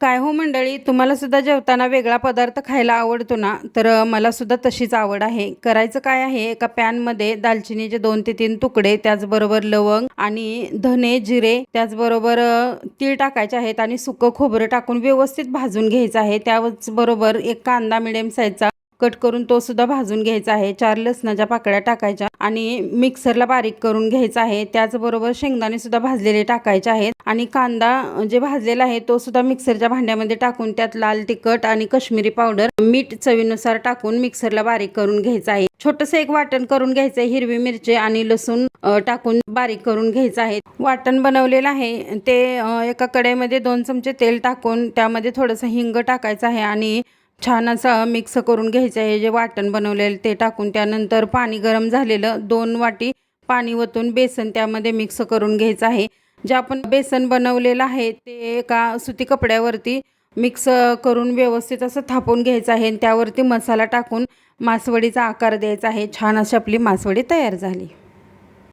काय हो मंडळी? तुम्हाला सुद्धा जेवताना वेगळा पदार्थ खायला आवडतो ना? तर मला सुद्धा तशीच आवड आहे. करायचं काय आहे? एका पॅनमध्ये दालचिनीचे दोन ते तीन तुकडे त्याचबरोबर लवंग आणि धने जिरे त्याचबरोबर तीळ टाकायचे आहेत आणि सुकं खोबरं टाकून व्यवस्थित भाजून घ्यायचं आहे. त्याचबरोबर एक कांदा मिडियम साईजचा कट करून तो सुद्धा भाजून घ्यायचा आहे. चार लसणाच्या पाकळ्या टाकायच्या आणि मिक्सरला बारीक करून घ्यायचा आहे. त्याचबरोबर शेंगदाणे सुद्धा भाजलेले टाकायचे आहेत. आणि कांदा जे भाजलेला आहे तो सुद्धा मिक्सरच्या भांड्यामध्ये टाकून त्यात लाल तिखट आणि कश्मीरी पावडर मीठ चवीनुसार टाकून मिक्सरला बारीक करून घ्यायचा आहे. छोटंसं एक वाटण करून घ्यायचं आहे. हिरवी मिरची आणि लसूण टाकून बारीक करून घ्यायचं आहे. वाटण बनवलेलं आहे. ते एका कढईमध्ये दोन चमचे तेल टाकून त्यामध्ये थोडंसं हिंग टाकायचं आहे आणि छान असं मिक्स करून घ्यायचं आहे जे वाटण बनवलेलं ते टाकून त्यानंतर पाणी गरम झालेलं दोन वाटी पाणी ओतून बेसन त्यामध्ये मिक्स करून घ्यायचं आहे. जे आपण बेसन बनवलेलं आहे ते एका सुती कपड्यावरती मिक्स करून व्यवस्थित असं थापून घ्यायचं आहे आणि त्यावरती मसाला टाकून मासवडीचा आकार द्यायचा आहे. छान अशी आपली मासवडी तयार झाली.